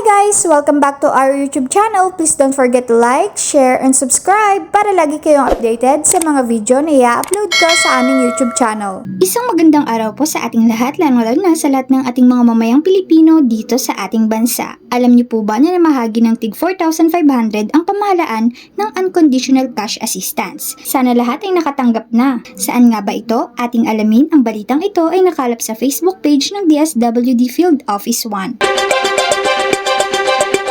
guys! Welcome back to our YouTube channel. Please don't forget to like, share, and subscribe para lagi kayong updated sa mga video na i-upload ko sa aming YouTube channel. Isang magandang araw po sa ating lahat, lalo na sa lahat ng ating mga mamayang Pilipino dito sa ating bansa. Alam niyo po ba na namahagi ng tig 4,500 ang pamahalaan ng Unconditional Cash Assistance? Sana lahat ay nakatanggap na. Saan nga ba ito? Ating alamin, ang balitang ito ay nakalap sa Facebook page ng DSWD Field Office 1.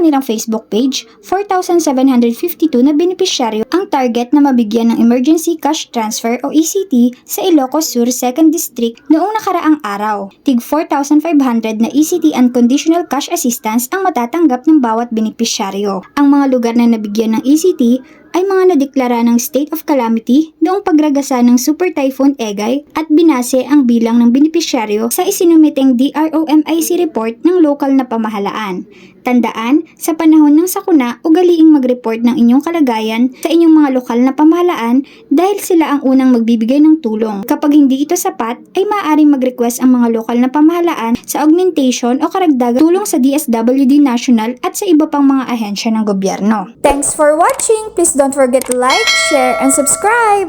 kanilang Facebook page, 4,752 na benepisyaryo ang target na mabigyan ng Emergency Cash Transfer o ECT sa Ilocos Sur 2nd District noong nakaraang araw. Tig 4,500 na ECT Unconditional Cash Assistance ang matatanggap ng bawat benepisyaryo. Ang mga lugar na nabigyan ng ECT ay mga nadeklara ng state of calamity noong pagragasa ng Super Typhoon Egay at binase ang bilang ng benepisyaryo sa isinumiteng DROMIC report ng lokal na pamahalaan. Tandaan, sa panahon ng sakuna, ugaliing mag-report ng inyong kalagayan sa inyong mga lokal na pamahalaan dahil sila ang unang magbibigay ng tulong. Kapag hindi ito sapat, ay maaaring mag-request ang mga lokal na pamahalaan sa augmentation o karagdagang tulong sa DSWD National at sa iba pang mga ahensya ng gobyerno. Thanks for watching! Please don't forget to like, share, and subscribe!